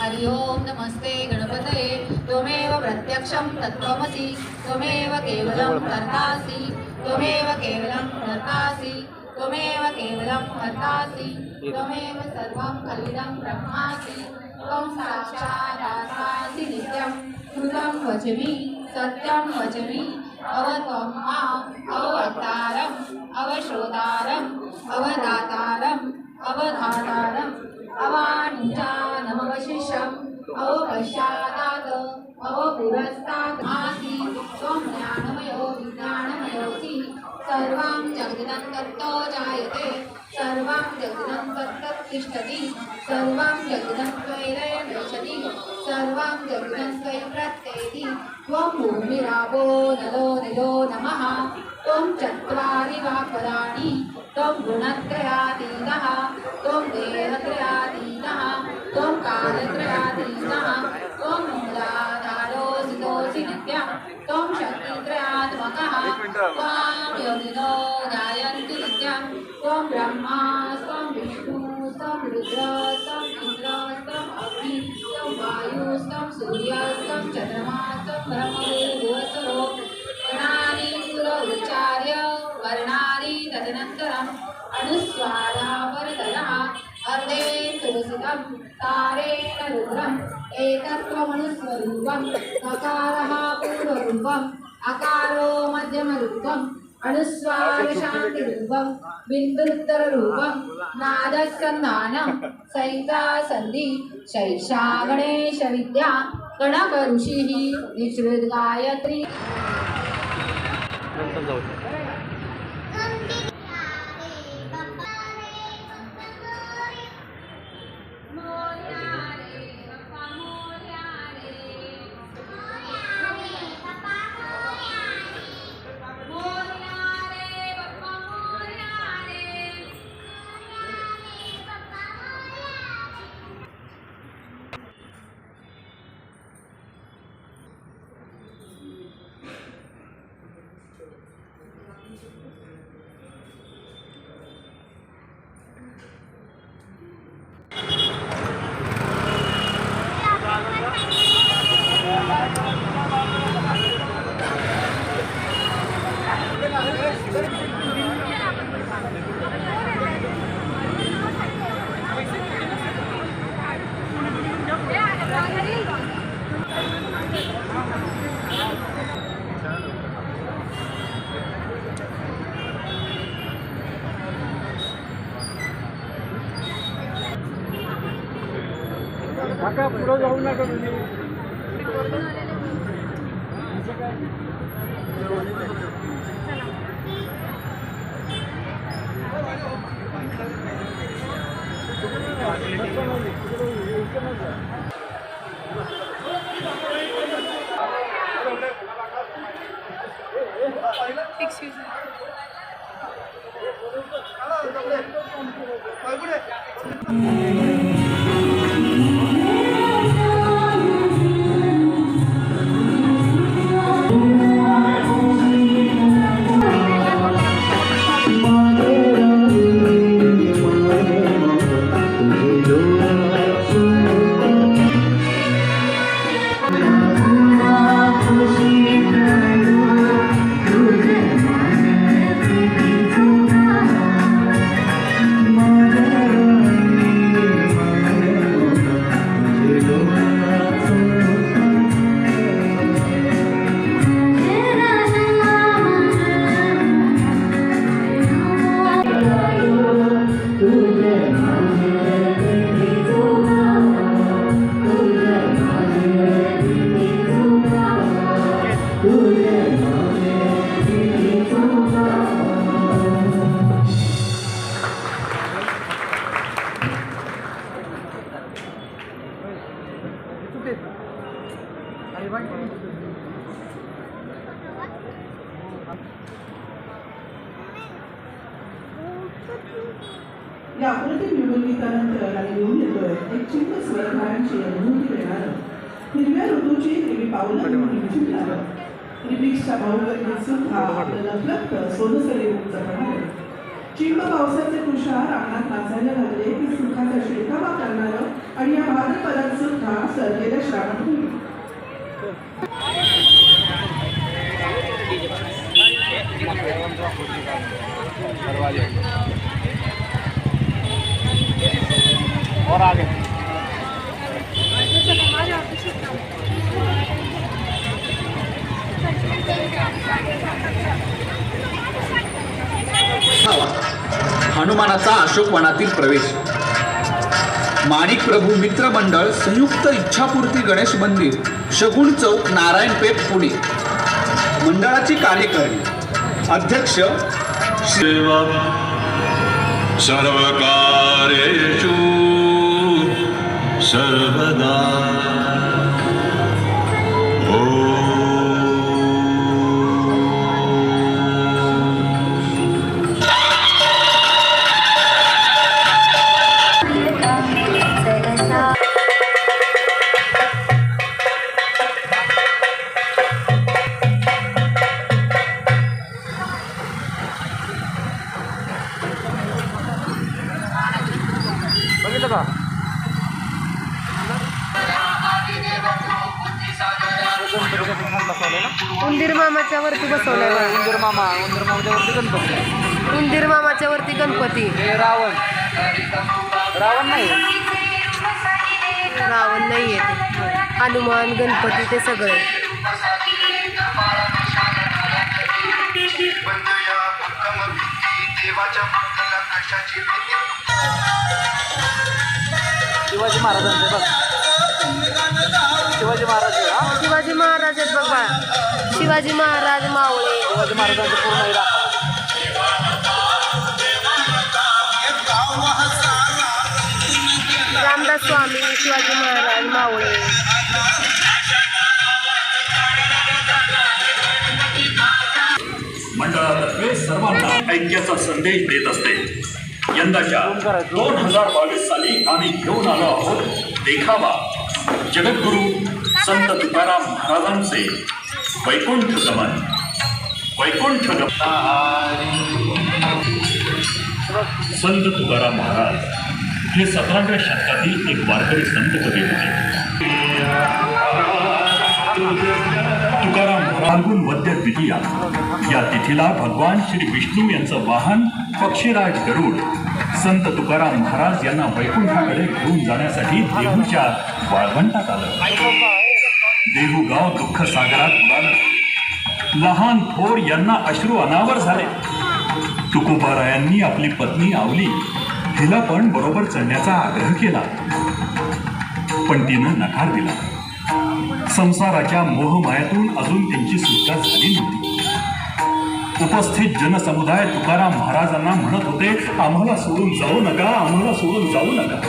हरि ओं नमस्ते गणपतये। त्वमेव प्रत्यक्षं तत्त्वमसि। त्वमेव केवलं कर्तासि। त्वमेव केवलं कर्तासि। त्वमेव केवलं कर्तासि। त्वमेव सर्वं कलिदं ब्रह्मासि। त्वं साक्षादासासि नित्यं। कृतं वचमि। सत्यं वचमि। अवत्वं माम् अवतारम्। अवश्रोतारम् अवदातारम् अवधातारम् अवानुजानमवशिष्यम् अवपश्चादात् अवपुरस्तात् आसि त्वं ज्ञानमयो विज्ञानमयोऽसि। सर्वां जगदिदं तत्तो जायते। सर्वां जगदिदं तत्तत्तिष्ठति सर्वां जगदिदं त्वैरेव गच्छति सर्वं जगदिदं त्वयि प्रत्येति त्वं भूमिरापो नलो निलो नमः। त्वं चत्वारि वाक्पदानि त्वं गुणत्रयातीतः। त्वं देहत्रयातीतः त्वं कालत्रयातीतः। त्वं मूलाधारोऽसितोऽसि नित्यं त्वं शक्तित्रयात्मकः। त्वां योगिनो गायन्ति नित्यं। त्वं ब्रह्मा त्वं विष्णु त्वं रुद्र సూర్యాస్తం చంద్రమాస్తం బ్రహ్మగోసరో వర్ణాని పురౌచ్చార్య వర్ణాని తదనంతరం అనుస్వారాపరితర అర్ధే సురసితం తారేణ రుద్రం ఏకత్వమనుస్వరూపం నకార పూర్వరూపం అకారో మధ్యమరూపం रुद्रम् एकत्वमनुस्वरूपम् अकारः पूर्वरूपम् अकारो मध्यमरूपम् अनुस्वारशान्तिरूपम् बिन्दुत्तररूपम् नादस्कन्धानं सहिता 上面有，这边有，这边有。और आगे हनुमानाचा अशोकवनातील प्रवेश. माणिक प्रभू मित्र मंडळ संयुक्त इच्छापूर्ती गणेश मंदिर. शगुण चौक नारायण पेठ पुणे. मंडळाची कार्यकारिणी अध्यक्ष श्री देव सर्वदा उंदीर मामाच्या वरती बसवलाय. उंदीर मामा उंदीर मामाच्या वरती गणपती. उंदीर मामाच्या वरती गणपती. हे रावण. रावण नाही. रावण नाहीये हनुमान गणपती ते सगळे. शिवाजी महाराजांचे बघ. शिवाजी महाराज आहे, हा? शिवाजी महाराज आहेत बघ. बाळा शिवाजी महाराज मावळे. शिवाजी महाराजांचं पूर्ण हे दाखव. रामदास स्वामी शिवाजी महाराज मावळे. मंडळातर्फे सर्वांना ऐक्याचा संदेश देत असते. यंदाच्या दोन हजार बावीस साली आम्ही घेऊन आलो आहोत देखावा. जगद्गुरु संत तुकाराम महाराजांचे वैकुंठ गमन. वैकुंठ गमन. संत तुकाराम महाराज हे सतराव्या शतकातील एक वारकरी संत कवी होते. तुकाराम फाल्गुन वद्य द्वितीया. या तिथीला भगवान श्री विष्णू यांचं वाहन पक्षीराज गरुड संत तुकाराम महाराज यांना वैकुंठाकडे घेऊन जाण्यासाठी देहूच्या वाळवंटात आलं. देहू गाव दुःख सागरात बुडालं लहान थोर यांना अश्रू अनावर झाले. तुकोबारायांनी आपली पत्नी आवली. हिला पण बरोबर चढण्याचा आग्रह केला. पण तिनं नकार दिला. संसाराच्या मोहमायातून अजून त्यांची सुटका झाली नव्हती. उपस्थित जनसमुदाय तुकाराम महाराजांना म्हणत होते आम्हाला सोडून जाऊ नका आम्हाला सोडून जाऊ नका.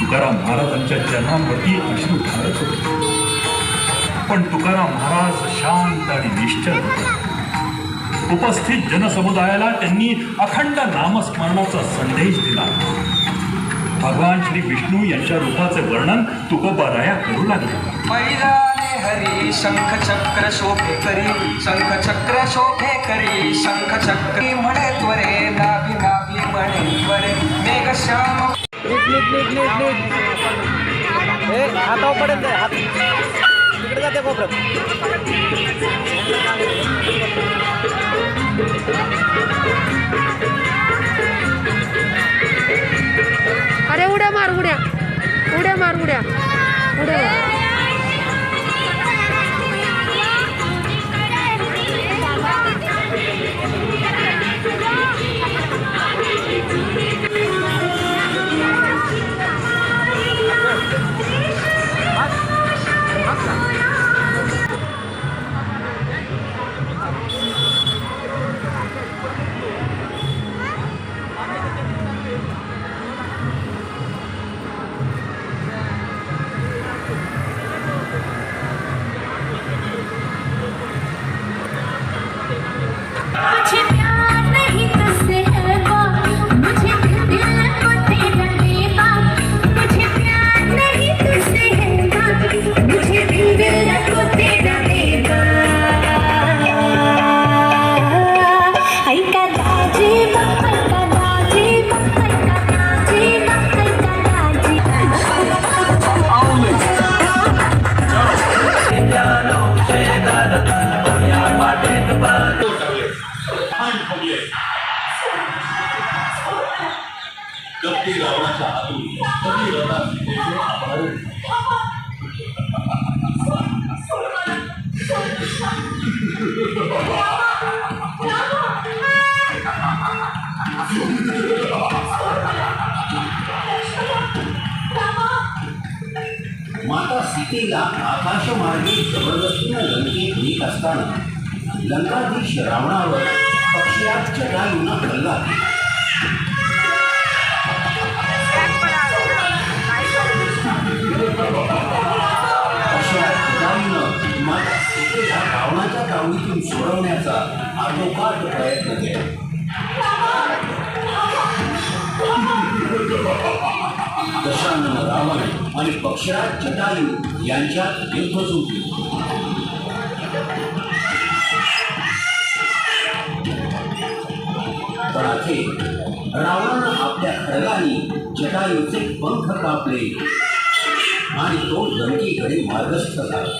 तुकाराम महाराजांच्या चरणांवरती अश्रू ढाळत होते. पण तुकाराम महाराज शांत आणि निश्चल होते. उपस्थित जनसमुदायाला त्यांनी अखंड नामस्मरणाचा संदेश दिला. भगवान श्री विष्णू यांच्या रूपाचे वर्णन तुकोबाराया करू लागले. हरी शंख चक्र शोभे करी शंख चक्र शोभे करी शंख चक्री म्हणे त्वरे नाभी नाभी म्हणे त्वरे मेघ श्याम नीट नीट नीट नीट नीट हे हाताव पडेल ते हात तिकडे जाते कोपऱ्यात अरे उड्या मार उड्या. उड्या मार उड्या. उड्या. कपटी रावणाच्या कधी रथा सीतेचे अपहरण माता सीतेला आकाशमार्गे जबरदस्तीनं लंकेत नेत असताना लंकाधीश रावणावर पक्षात जटायूनं हल्ला केला. आणि पक्षराज जटायू यांच्यात युद्ध सुटले पण रावणानं आपल्या खडगाने जटायूचे पंख कापले. आणि तो लंकीकडे मार्गस्थ झाला.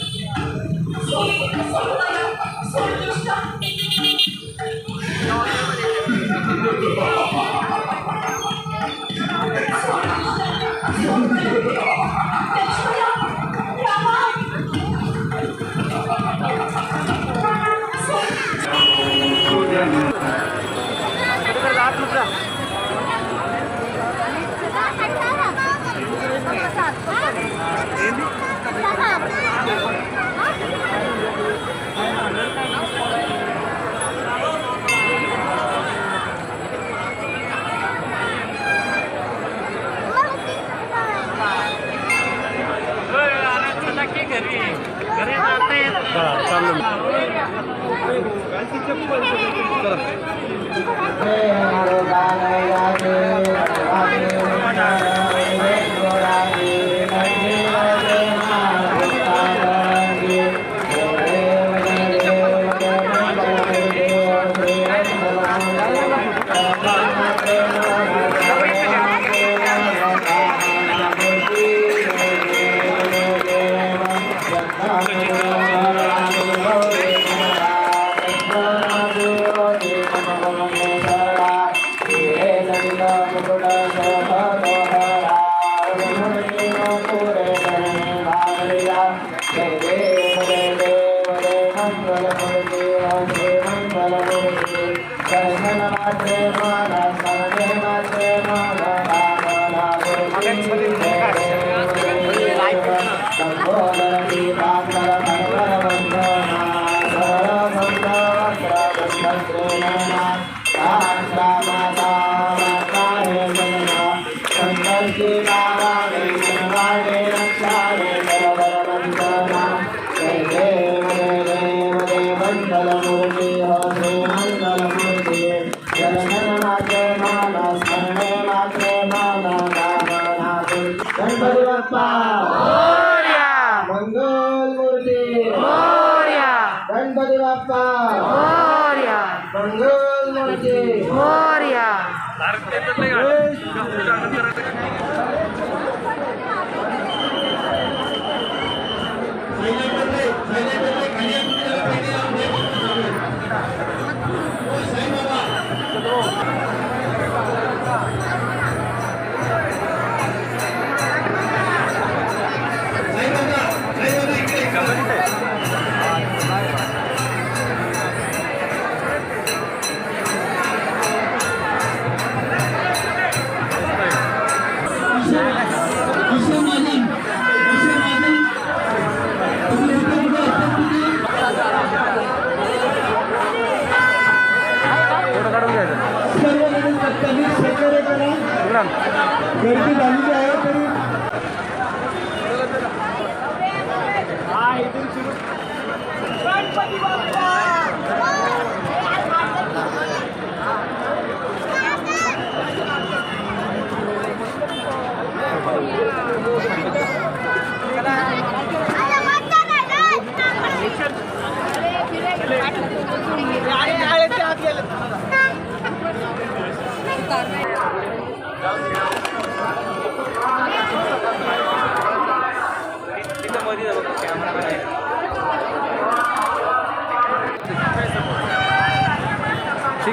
பெருத்து தந்து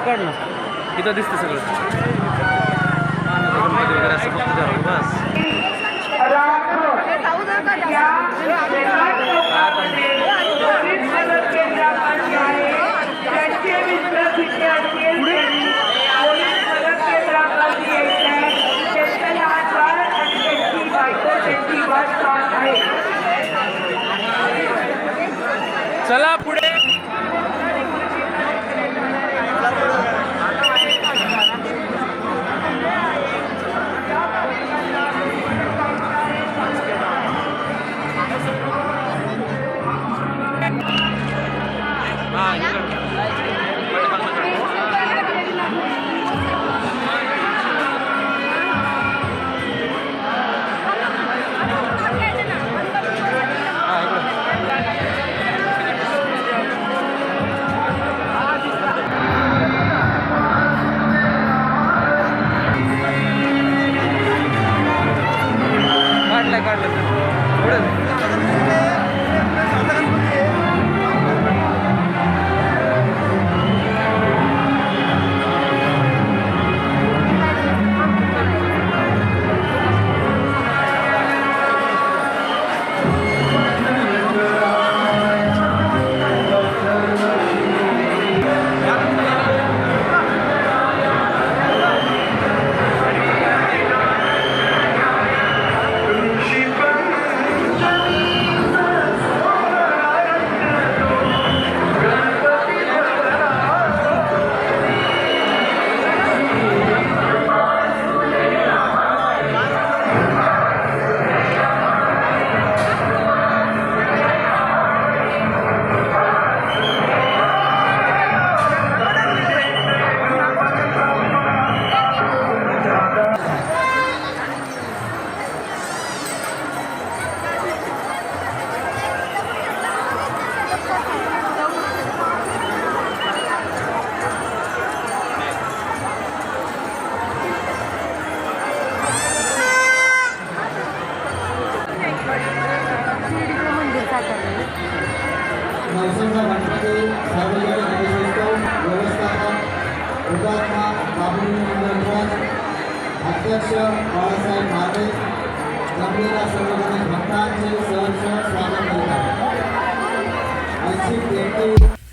काढ ना. इथं दिसतं सगळं. वगैरे असं फक्त बस चला पुढे. हुतात्मा बाबुली मंडळ अध्यक्ष बाळासाहेब माने जमलेल्या सर्वजण भक्तांचे सहर्ष स्वागत करतात. ऐच्छिक व्यक्ती